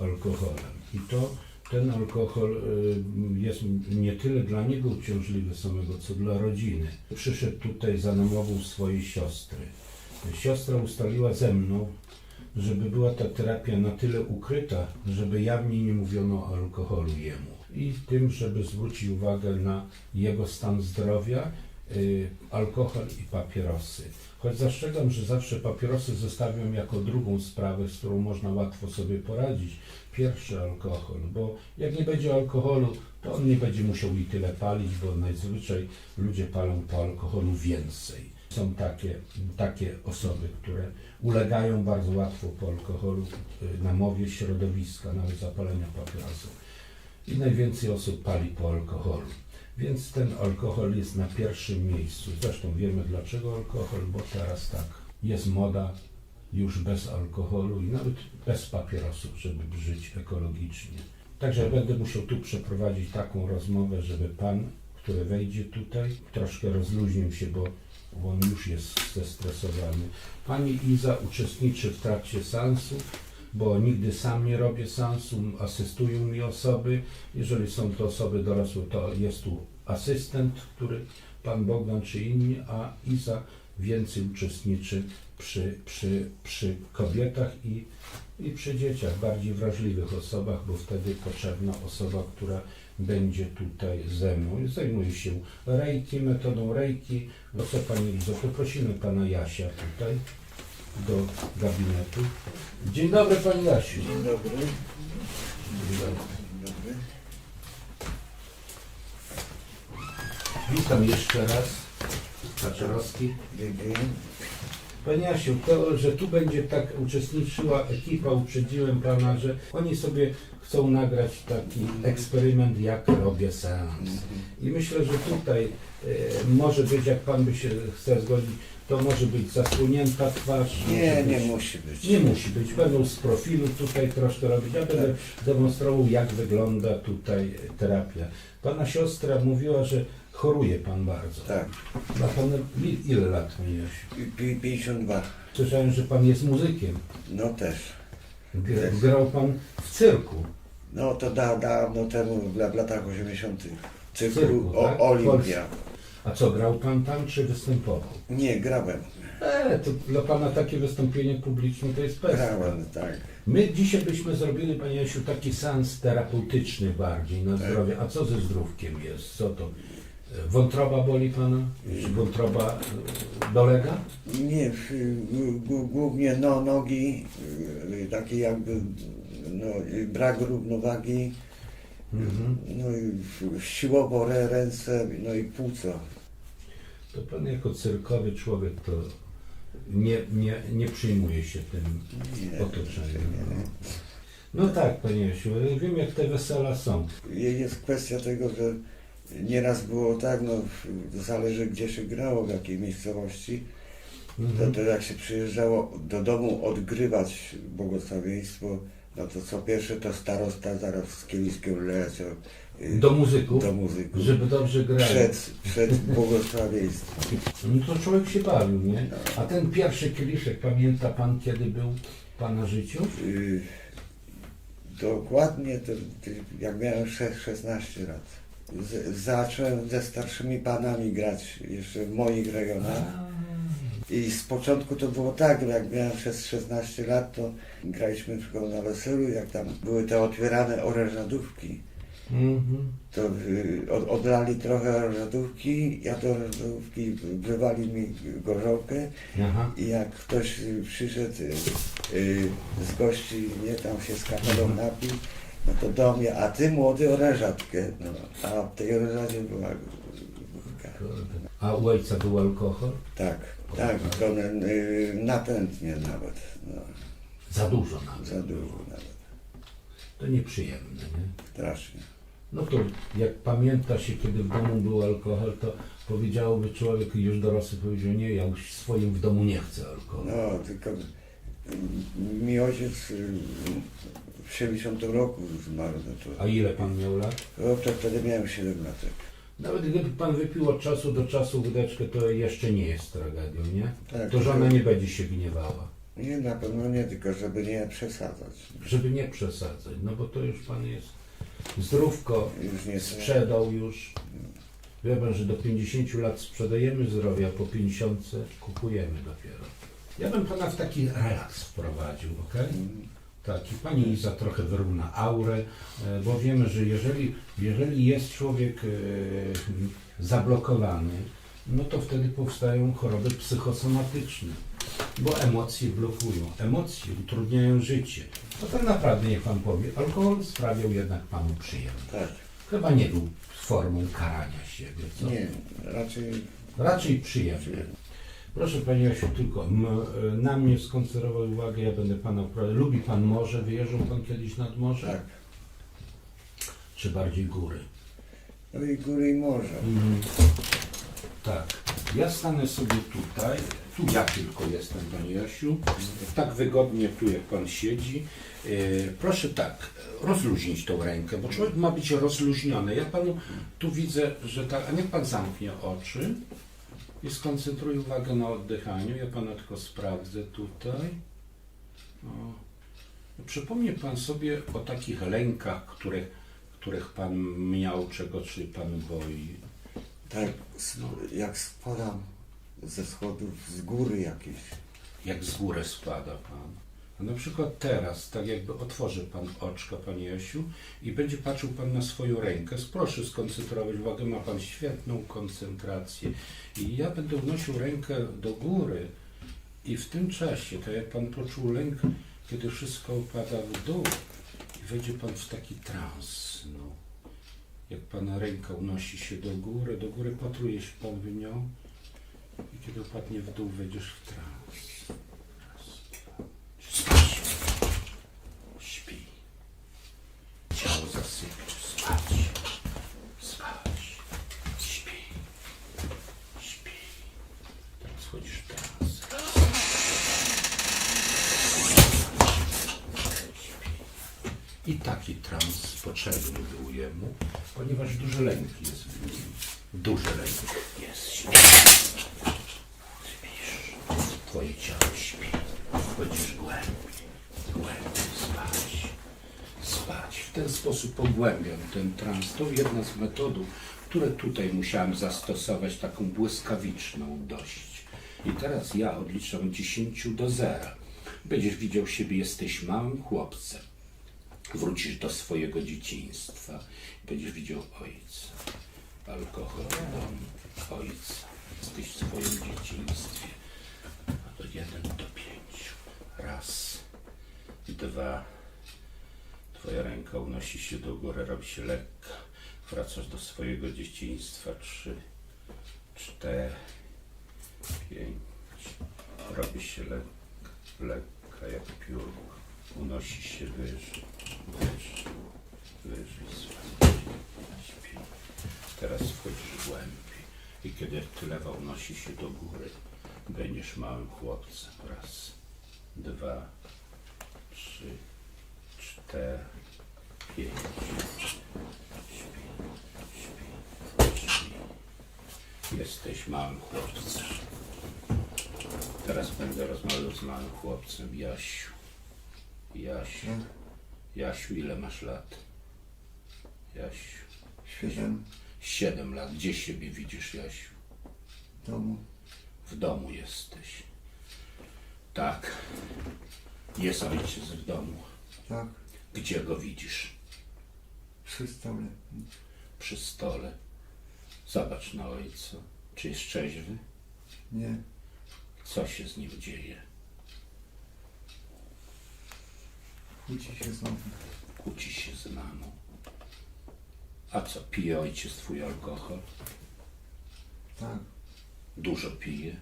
alkoholem. I to ten alkohol y, jest nie tyle dla niego uciążliwy samego, co dla rodziny. Przyszedł tutaj za namową swojej siostry. Siostra ustaliła ze mną, żeby była ta terapia na tyle ukryta, żeby jawnie nie mówiono o alkoholu jemu. I tym, żeby zwrócić uwagę na jego stan zdrowia, alkohol i papierosy. Choć zastrzegam, że zawsze papierosy zostawiam jako drugą sprawę, z którą można łatwo sobie poradzić. Pierwszy alkohol, bo jak nie będzie alkoholu, to on nie będzie musiał i tyle palić, bo najzwyczaj ludzie palą po alkoholu więcej. Są takie, takie osoby, które ulegają bardzo łatwo po alkoholu y, namowie środowiska, nawet zapalenia papierosów. I najwięcej osób pali po alkoholu. Więc ten alkohol jest na pierwszym miejscu. Zresztą wiemy dlaczego alkohol, bo teraz tak jest moda już bez alkoholu i nawet bez papierosów, żeby żyć ekologicznie. Także będę musiał tu przeprowadzić taką rozmowę, żeby pan, który wejdzie tutaj, troszkę rozluźnił się, bo on już jest zestresowany. Pani Iza uczestniczy w trakcie seansów, bo nigdy sam nie robię seansu, asystują mi osoby. Jeżeli są to osoby dorosłe, to jest tu asystent, który pan Bogdan czy inni, a Iza więcej uczestniczy przy, przy, przy kobietach i, i przy dzieciach, bardziej wrażliwych osobach, bo wtedy potrzebna osoba, która będzie tutaj ze mną. Zajmuje się rejki, metodą rejki. No co Pani Lizo, poprosimy Pana Jasia tutaj do gabinetu. Dzień dobry Pani Jasiu. Dzień dobry. Dzień dobry. Dzień dobry. Witam jeszcze raz. Kaczorowski. Panie Jasiu, to, że tu będzie tak uczestniczyła ekipa, uprzedziłem Pana, że oni sobie chcą nagrać taki eksperyment, jak robię seans. I myślę, że tutaj e, może być, jak Pan by się chce zgodzić, to może być zasłonięta twarz. Nie, nie musi być. Nie musi być. Będą z profilu tutaj troszkę robić. Ja będę demonstrował, jak wygląda tutaj terapia. Pana siostra mówiła, że choruje Pan bardzo. Tak. Ma Pan i- ile lat, Panie Jasiu? Pi- 52. Słyszałem, że Pan jest muzykiem. No też. Gra- Grał Pan w cyrku. No to da, dawno temu, w, la- w latach 80. W cyrku, Cyrku, o, tak? Olimpia. A co, grał Pan tam, czy występował? Nie, grałem. E, to dla Pana takie wystąpienie publiczne to jest pestka. Grałem, tak. My dzisiaj byśmy zrobili, Panie Jasiu, taki seans terapeutyczny bardziej na Tak. zdrowie. A co ze zdrówkiem jest? Co to? E, Wątroba boli Pana? Czy wątroba e, dolega? Nie, w- g- g- głównie no, nogi, y, takie jakby no, brak równowagi, Mhm. no i siłowo rę- ręce, no i płuco. To Pan jako cyrkowy człowiek to nie, nie, nie przyjmuje się tym Nie, otoczeniem. nie. No. no tak, Panie Jasiu, wiem jak te wesela są. Jest kwestia tego, że nieraz było tak, no w- zależy gdzie się grało, w jakiej miejscowości, to, Mhm. to jak się przyjeżdżało do domu odgrywać błogosławieństwo, no to co pierwsze to starosta zaraz z kieliskiem leciał y, Do muzyków, do muzyków. żeby dobrze grali. Przed, przed błogosławieństwem. No to człowiek się bawił, nie? A ten pierwszy kieliszek, pamięta Pan kiedy był w Pana życiu? Y, Dokładnie to, jak miałem sze- 16 lat. Z, zacząłem ze starszymi panami grać jeszcze w moich rejonach. I z początku to było tak, jak miałem przez 16 lat, to graliśmy przykład na weselu, jak tam były te otwierane orężadówki, Mhm. to y, od, odlali trochę orężadówki, ja do orężadówki wlewali mi gorzołkę Aha. i jak ktoś przyszedł y, y, z gości, nie, tam się z kapelą napił, no to do mnie, a ty młody orężatkę, no, a w tej orężadzie była wódka. A u ojca był alkohol? Tak, tak, to y, natętnie nawet, no, Za dużo nawet. za dużo nawet, To nieprzyjemne, nie? strasznie. No to jak pamięta się, kiedy w domu był alkohol, to powiedziałoby człowiek już dorosły powiedział, nie, ja już swoim w domu nie chcę alkoholu. No, tylko y, mi ojciec y, w 70 roku zmarł, no to, A ile Pan miał lat? to wtedy miałem 7 lat. Nawet gdyby Pan wypił od czasu do czasu wódeczkę, to jeszcze nie jest tragedią, nie? Tak, To żona nie będzie się gniewała. Nie, na pewno nie, tylko żeby nie przesadzać. Żeby nie przesadzać, no bo to już pan jest zdrówko, Już nie sprzedał już. Wie pan, że do 50 lat sprzedajemy zdrowie, a po 50 kupujemy dopiero. Ja bym pana w taki relaks wprowadził, ok? Tak, pani Iza trochę wyrówna aurę, e, bo wiemy, że jeżeli, jeżeli jest człowiek e, zablokowany, no to wtedy powstają choroby psychosomatyczne, bo emocje blokują, emocje utrudniają życie. No tak naprawdę, niech pan powie, alkohol sprawiał jednak panu przyjemność. Tak. Chyba nie był formą karania siebie, co? Nie, raczej Raczej przyjemny. Proszę Panie Jasiu, tylko m, e, na mnie skoncentrował uwagę, ja będę Pana prowadził. Lubi Pan morze? Wyjeżdżał Pan kiedyś nad morze? tak. Czy bardziej góry? No i góry i morze. Mhm. Tak. Ja stanę sobie tutaj. Tu ja tylko jestem, Panie Jasiu. Tak wygodnie tu, jak Pan siedzi. E, Proszę tak, rozluźnić tą rękę, bo człowiek ma być rozluźniony. Ja Panu tu widzę, że tak, a niech Pan zamknie oczy i skoncentruje uwagę na oddychaniu. Ja Pana tylko sprawdzę tutaj. O. Przypomnie Pan sobie o takich lękach, których, których Pan miał, czego się Pan boi. Tak, sp- jak spadam ze schodów z góry jakieś. jak z góry spada Pan. Na przykład teraz, tak jakby otworzy Pan oczka, Panie Jasiu, i będzie patrzył Pan na swoją rękę. Proszę skoncentrować uwagę, ma Pan świetną koncentrację. I ja będę unosił rękę do góry i w tym czasie, to jak Pan poczuł lęk, kiedy wszystko upada w dół i wejdzie Pan w taki trans, no. Jak Pana ręka unosi się do góry, do góry patruje się Pan w nią i kiedy opadnie w dół, wejdziesz w trans. Raz, dwa, trzy. Śpi. Zasypie. Spać. Spać. Śpi. Śpi. Teraz. Śpi. I taki trans potrzebny był jemu, ponieważ duży lęk jest w nim. Duży lęk jest. Śpi. Śpisz. Twoje ciało śpi. Wchodzisz głębiej. Głębiej spać. Spać. W ten sposób pogłębiam ten trans. To jedna z metodów, które tutaj musiałem zastosować, taką błyskawiczną dość. I teraz ja odliczam od 10 do 0. Będziesz widział siebie, jesteś małym chłopcem. Wrócisz do swojego dzieciństwa. Będziesz widział ojca. Alkohol w domu. Ojca. Jesteś w swoim dzieciństwie. Od jeden do pięciu. Raz, dwa. Unosi się do góry, robi się lekka. Wracasz do swojego dzieciństwa. Trzy, cztery, pięć. Robi się lekka, lekka jak piórko. Unosi się wyżej, wyżej, wyżej. Śpi. Teraz wchodzisz głębiej i kiedy tylewa unosi się do góry, będziesz małym chłopcem. Raz, dwa, trzy, cztery, pięć. Śpi, śpi, śpi. Jesteś małym chłopcem. Teraz będę rozmawiał z małym chłopcem. Jasiu. Jasiu. Jasiu, ile masz lat? Jasiu. Siedem Siedem lat. Gdzie siebie widzisz, Jasiu? w domu. W domu jesteś. Tak. Jest ojciec w domu. Tak, Gdzie go widzisz? Przy stole. Przy stole. Zobacz na ojca. Czy jest trzeźwy? Nie, Co się z nim dzieje? kłóci się znowu. Kłóci się z mamą. A co, pije ojciec twój alkohol? Tak, Dużo pije?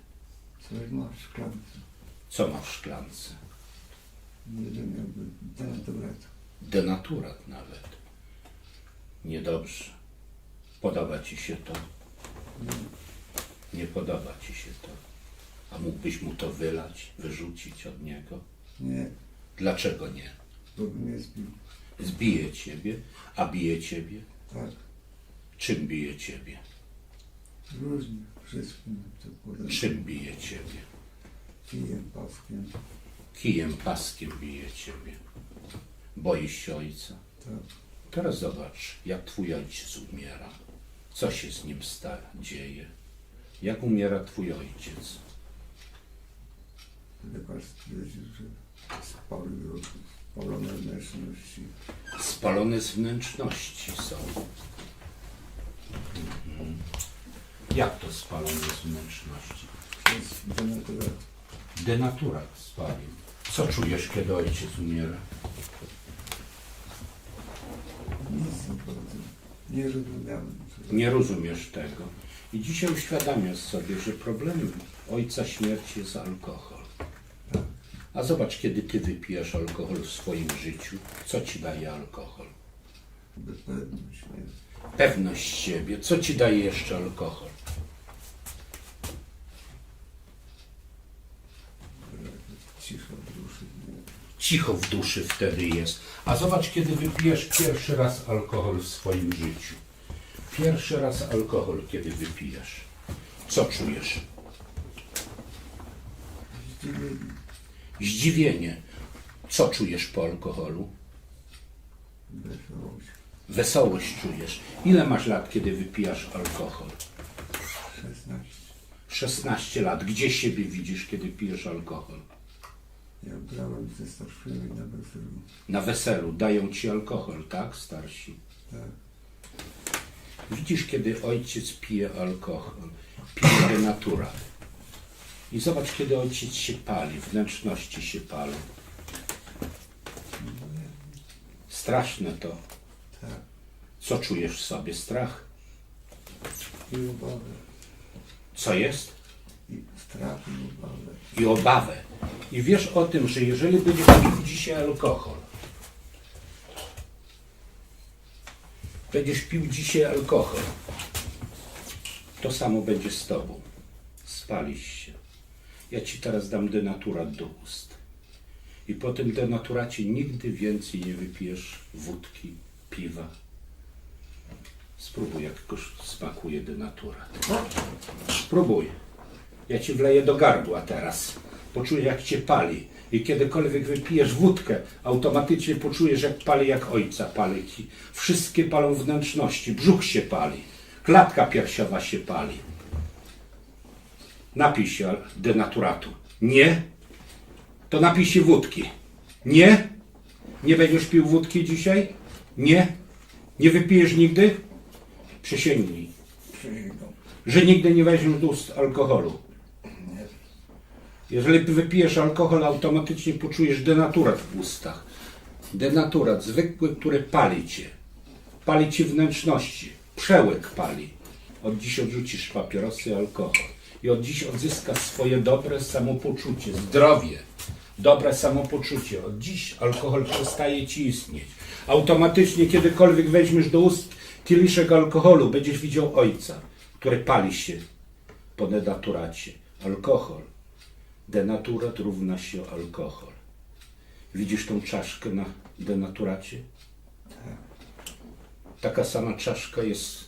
coś ma w szklance. Co ma w szklance? Jeden jakby denaturat. Denaturat nawet. Niedobrze. Podoba ci się to? Nie, podoba ci się to. A mógłbyś mu to wylać, wyrzucić od niego? nie, Dlaczego nie? bo mnie zbił. Zbije ciebie, a bije ciebie? Tak, Czym bije ciebie? różnie, wszystkim to podam. Czym bije ciebie? Pijem, paskiem. Kijem, paskiem bije ciebie. Boisz się ojca. Tak. Teraz zobacz, jak twój ojciec umiera. Co się z nim sta, dzieje? Jak umiera twój ojciec? Lekarz stwierdził, że spalił spalone wnętrzności. Spalone z wnętrzności są. Mhm. Jak to spalone z wnętrzności? Przez denaturat. Denaturat spalił. Co czujesz, kiedy ojciec umiera? Nic naprawdę. Nie rozumiałem. Nie rozumiesz tego. I dzisiaj uświadamiasz sobie, że problemem ojca śmierci jest alkohol. A zobacz, kiedy ty wypijesz alkohol w swoim życiu, co ci daje alkohol? Bezpewność, nie? Pewność siebie. Co ci daje jeszcze alkohol? W duszy. Nie? Cicho w duszy wtedy jest. A zobacz, kiedy wypijesz pierwszy raz alkohol w swoim życiu. Pierwszy raz alkohol, kiedy wypijesz. Co czujesz? Zdziwienie. Co czujesz po alkoholu? Wesołość. Wesołość czujesz. Ile masz lat, kiedy wypijasz alkohol? 16. 16 lat. Gdzie siebie widzisz, kiedy pijesz alkohol? Ja brałem ze starszymi na weselu. Na weselu dają ci alkohol, tak, starsi? Tak. Widzisz, kiedy ojciec pije alkohol, pije denaturat. I zobacz, kiedy ojciec się pali, wnętrzności się palą. Straszne to. Tak. Co czujesz w sobie? Strach? I obawę. Co jest? Strach i obawę. I wiesz o tym, że jeżeli będziesz pił dzisiaj alkohol, będziesz pił dzisiaj alkohol, to samo będzie z tobą. Spalisz się. Ja ci teraz dam denaturat do ust. I po tym denaturacie nigdy więcej nie wypijesz wódki, piwa. Spróbuj, jak smakuje denaturat. Spróbuj. Ja ci wleję do gardła teraz. Poczujesz, jak cię pali. I kiedykolwiek wypijesz wódkę, automatycznie poczujesz, jak pali, jak ojca pali ci. Wszystkie palą wnętrzności, brzuch się pali, klatka piersiowa się pali. Napij się denaturatu. Nie? To napij się wódki. Nie? Nie będziesz pił wódki dzisiaj? Nie? Nie wypijesz nigdy? Przysięgnij, że nigdy nie weźmiesz do ust alkoholu. Jeżeli wypijesz alkohol, automatycznie poczujesz denaturat w ustach. Denaturat zwykły, który pali cię. Pali ci wnętrzności. Przełyk pali. Od dziś odrzucisz papierosy i alkohol. I od dziś odzyskasz swoje dobre samopoczucie, zdrowie, dobre samopoczucie. Od dziś alkohol przestaje ci istnieć. Automatycznie, kiedykolwiek weźmiesz do ust kieliszek alkoholu, będziesz widział ojca, który pali się po denaturacie. Alkohol Denaturat równa się alkohol. Widzisz tą czaszkę na denaturacie? Taka sama czaszka jest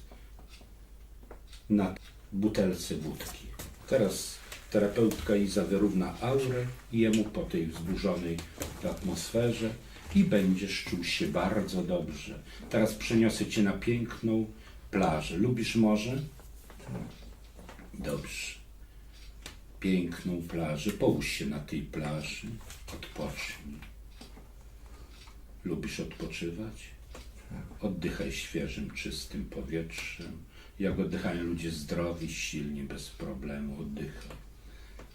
na butelce wódki. Teraz terapeutka Iza wyrówna aurę jemu po tej wzburzonej atmosferze i będziesz czuł się bardzo dobrze. Teraz przeniosę cię na piękną plażę. Lubisz morze? Dobrze piękną plażę. Połóż się na tej plaży, odpocznij. Lubisz odpoczywać? Oddychaj świeżym, czystym powietrzem. Jak oddychają ludzie zdrowi, silni, bez problemu. Oddychaj.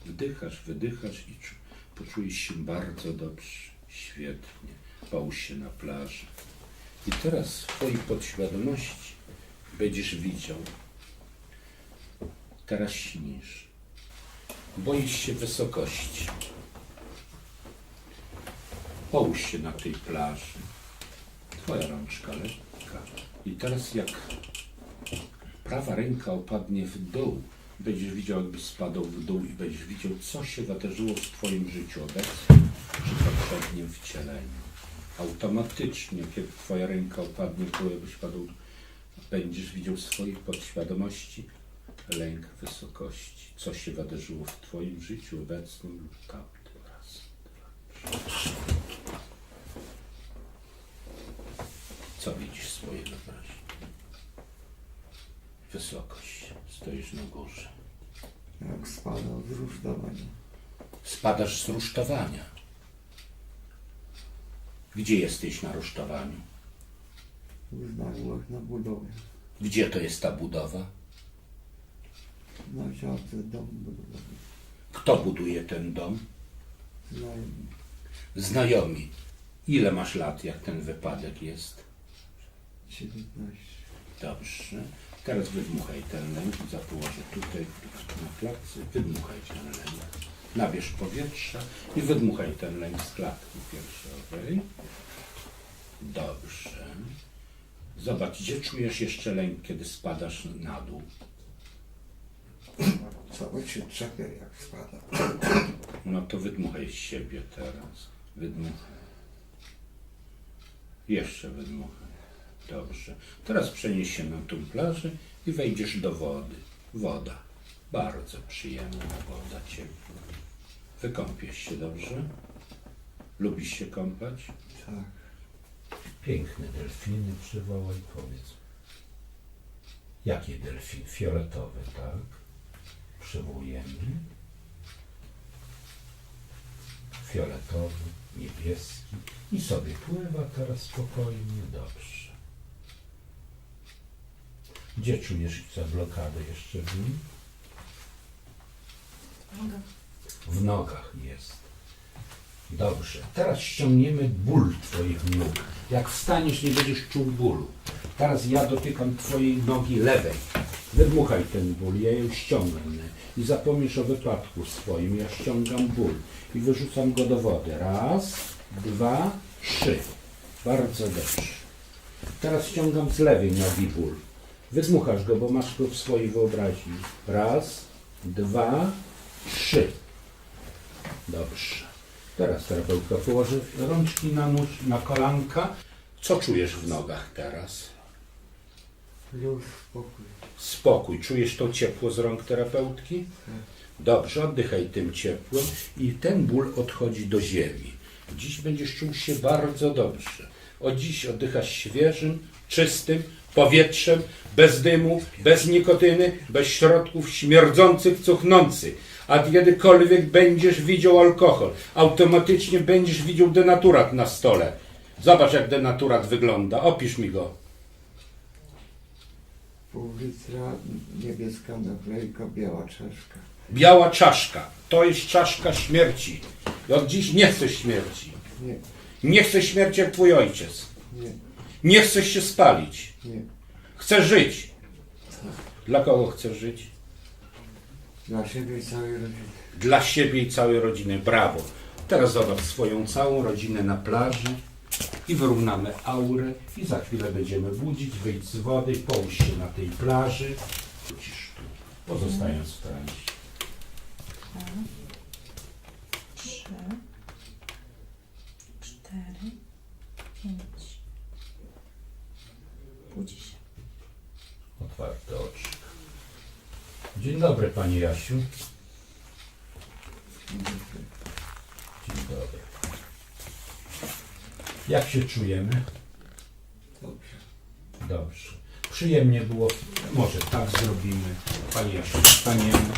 Wdychasz, wydychasz i czu- poczujesz się bardzo dobrze, świetnie. Połóż się na plaży. I teraz w twojej podświadomości będziesz widział. Teraz śnisz. Boisz się wysokości. Połóż się na tej plaży. Twoja rączka lekka. I teraz jak prawa ręka opadnie w dół, będziesz widział, jakbyś spadał w dół i będziesz widział, co się wydarzyło w Twoim życiu obecnie czy poprzednim wcieleniu. Automatycznie, kiedy Twoja ręka opadnie w dół, jakbyś padł, będziesz widział swojej podświadomości lęk wysokości. Co się wydarzyło w Twoim życiu obecnym lub tamtym raz, dwa, Co widzisz swojej wyobraźni? Wysokość. Stoisz na górze. Jak spadał z rusztowania. Spadasz z rusztowania. Gdzie jesteś na rusztowaniu? W znajomych na budowie. Gdzie to jest ta budowa? Na dom. Kto buduje ten dom? Znajomi. Znajomi. Ile masz lat, jak ten wypadek jest? 19. Dobrze. Teraz wydmuchaj ten lęk. Zapołożę tutaj na klatce. Wydmuchaj ten lęk. Nabierz powietrza i wydmuchaj ten lęk z klatki piersiowej. Dobrze. Zobacz, gdzie czujesz jeszcze lęk, kiedy spadasz na dół? Cały się trzepie jak spada. No to wydmuchaj z siebie teraz. Wydmuchaj. Jeszcze wydmuchaj. Dobrze. Teraz przenieś się na tą plażę i wejdziesz do wody. Woda. Bardzo przyjemna woda, ciepła. Wykąpiesz się dobrze? Lubisz się kąpać? Tak. Piękne delfiny przywołaj, powiedz. Jakie delfiny? Fioletowe, tak? Przywołujemy. Fioletowy, niebieski. I sobie pływa teraz spokojnie, dobrze. Gdzie czujesz za blokadę jeszcze w nim? W nogach jest. Dobrze. Teraz ściągniemy ból Twoich nóg. Jak wstaniesz, nie będziesz czuł bólu. Teraz ja dotykam Twojej nogi lewej. Wydmuchaj ten ból, ja ją ściągnę. I zapomnisz o wypadku swoim. Ja ściągam ból i wyrzucam go do wody. Raz, dwa, trzy. Bardzo dobrze. Teraz ściągam z lewej nogi ból. Wydmuchasz go, bo masz go w swojej wyobraźni. Raz, dwa, trzy. Dobrze. Teraz terapeutka położy rączki na nóż, na kolanka. Co czujesz w nogach teraz? Już spokój. Spokój. Czujesz to ciepło z rąk terapeutki? Dobrze, oddychaj tym ciepłem i ten ból odchodzi do ziemi. Dziś będziesz czuł się bardzo dobrze. Od dziś oddychasz świeżym, czystym powietrzem, bez dymu, bez nikotyny, bez środków śmierdzących, cuchnących. A kiedykolwiek będziesz widział alkohol, automatycznie będziesz widział denaturat na stole. Zobacz, jak denaturat wygląda. Opisz mi go. Pół litra niebieska naklejka, biała czaszka. Biała czaszka. To jest czaszka śmierci. I od dziś nie chcesz śmierci. Nie, Nie chcesz śmierci jak twój ojciec. nie, Nie chcesz się spalić. nie. Chcesz żyć. Dla kogo chcesz żyć? Dla siebie i całej rodziny. Dla siebie i całej rodziny. Brawo. Teraz zobacz swoją całą rodzinę na plaży i wyrównamy aurę i za chwilę będziemy budzić, wyjść z wody, połóż się na tej plaży. Wrócisz tu, pozostając w transie. trzy, cztery, pięć. Budzi się. Otwarte oczy. Dzień dobry Pani Jasiu. Dzień dobry. Jak się czujemy? Dobrze. Dobrze. Przyjemnie było. Może tak zrobimy. Pani Jasiu, wstaniemy.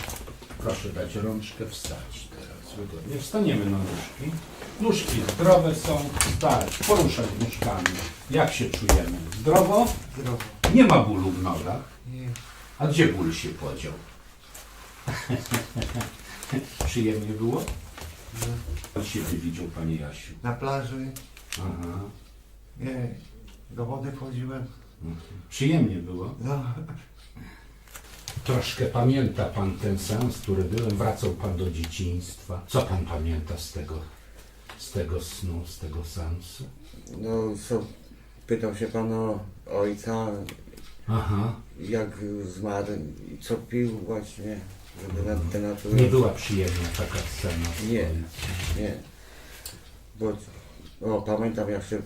Proszę dać rączkę, wstać teraz. Wygodnie. Wstaniemy na nóżki. Nóżki zdrowe są. Stać. Poruszać nóżkami. Jak się czujemy? Zdrowo? Zdrowo. Nie ma bólu w nogach. Nie. A gdzie ból się podział? Przyjemnie było? Pan się widział, Panie Jasiu. Na plaży, Aha. nie, do wody wchodziłem. Przyjemnie było. No, Troszkę pamięta Pan ten sens, który byłem. Wracał Pan do dzieciństwa. Co Pan pamięta z tego, z tego snu, z tego sensu? no co, pytał się pan o ojca, Aha. jak zmarł i co pił właśnie, żeby na ten natury... Nie była przyjemna taka scena. Nie. Nie. Bo o, pamiętam jak się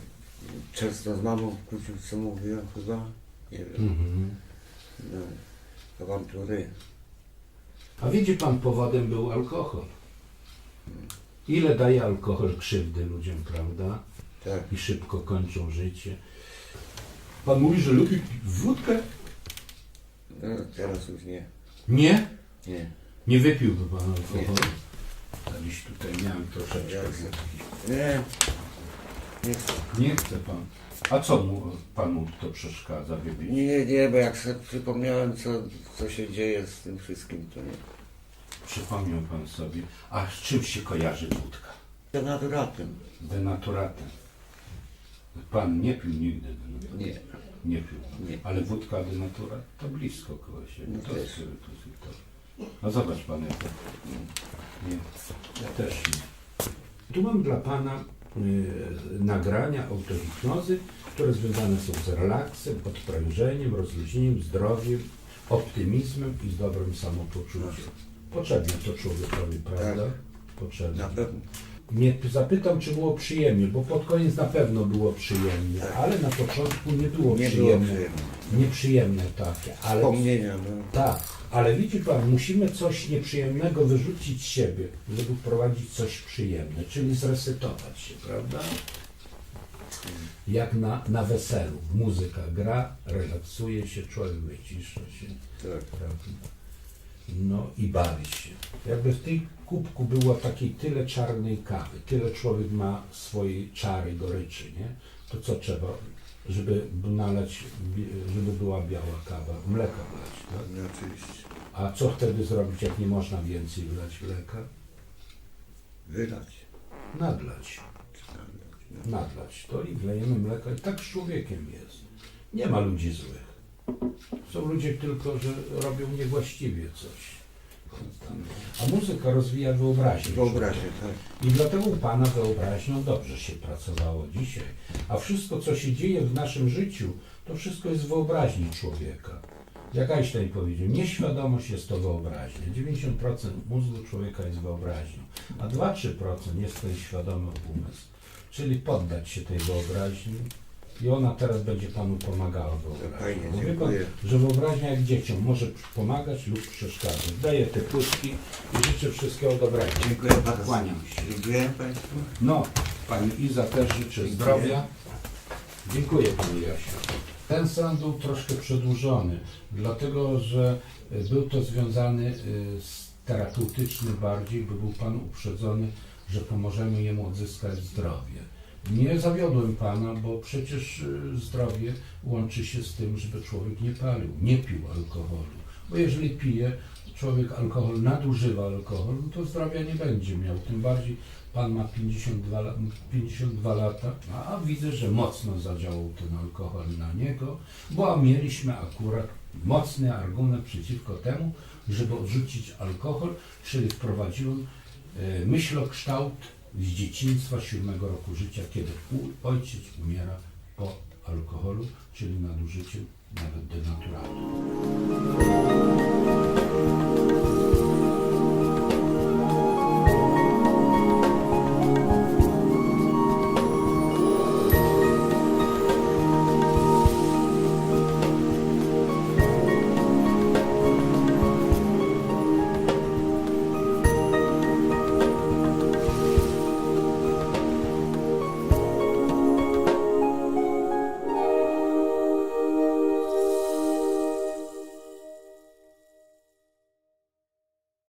często z mamą kłócił, co mówiłem chyba. Nie wiem. Mhm. No, awantury. A widzi Pan, powodem był alkohol. Ile daje alkohol krzywdy ludziom, prawda? Tak. I szybko kończą życie. Pan mówi, że lubi wódkę? No, teraz już nie. Nie? Nie. Nie wypiłby pan alkoholu? Gdzieś tutaj miałem troszeczkę. Nie. Nie chcę. Nie chce pan. A co mu, panu to przeszkadza wypić? Nie, nie, bo jak sobie przypomniałem, co, co się dzieje z tym wszystkim, to nie. Przypomniał pan sobie. A z czym się kojarzy wódka? Denaturatem. Denaturatem. Pan nie pił nigdy denaturat? Nie. Nie pił. Nie. Ale wódka denaturat to blisko koło siebie. No to też. jest spirytus i to. A zobacz pan jak to. Nie. Ja też nie. Tu mam dla pana nagrania autohipnozy, które związane są z relaksem, odprężeniem, rozluźnieniem, zdrowiem, optymizmem i z dobrym samopoczuciem. Potrzebne to człowiekowi, prawda? Potrzebne. Na pewno. Nie zapytam, czy było przyjemnie, bo pod koniec na pewno było przyjemnie, Tak. ale na początku nie było Nie było przyjemne. Przyjemne. Nieprzyjemne takie, ale Wspomnienia, no. tak, ale widzi pan, musimy coś nieprzyjemnego wyrzucić z siebie, żeby wprowadzić coś przyjemne, czyli zresetować się, prawda? Jak na, na weselu. Muzyka gra, relaksuje się, człowiek wycisza się. Tak. Prawda? No i bawi się. Jakby w tej kubku było takiej tyle czarnej kawy, tyle człowiek ma swojej czary, goryczy, nie? To co trzeba, żeby nalać, żeby była biała kawa? Mleka wlać, tak? No, oczywiście. A co wtedy zrobić, jak nie można więcej wlać mleka? Wylać. Nadlać. No. Nadlać. To i wlejemy mleko i tak z człowiekiem jest. Nie ma ludzi złych. Są ludzie tylko, że robią niewłaściwie coś. A muzyka rozwija wyobraźnię. Wyobraźnię, tak. I dlatego u Pana wyobraźnią dobrze się pracowało dzisiaj. A wszystko, co się dzieje w naszym życiu, to wszystko jest wyobraźni człowieka. Jak Einstein powiedział, nieświadomość jest to wyobraźnia. 90% mózgu człowieka jest wyobraźnią, a 2-3% jest ten świadomy umysł. Czyli poddać się tej wyobraźni i ona teraz będzie Panu pomagała wyobraźni. Fajnie, Bo wie pan, dziękuję. że wyobraźnia jak dzieciom może pomagać lub przeszkadzać. Daję te płytki i życzę wszystkiego dobrego. Dziękuję bardzo. Kłaniam się. Dziękuję Państwu. No, Pani Iza też życzę Dziękuję. zdrowia. Dziękuję Pani Jasiu. Ten stan był troszkę przedłużony, dlatego że y, był to związany y, z terapeutyczny bardziej, bo był Pan uprzedzony, że pomożemy jemu odzyskać zdrowie. Nie zawiodłem Pana, bo przecież y, zdrowie łączy się z tym, żeby człowiek nie palił, nie pił alkoholu. Bo jeżeli pije, człowiek alkohol nadużywa alkohol, no to zdrowia nie będzie miał. Tym bardziej Pan ma 52, la- 52 lata, a widzę, że mocno zadziałał ten alkohol na niego, bo mieliśmy akurat mocny argument przeciwko temu, żeby odrzucić alkohol, czyli wprowadziłem e, myślokształt z dzieciństwa siódmego roku życia, kiedy ojciec umiera po alkoholu, czyli nadużyciu nawet denaturatu.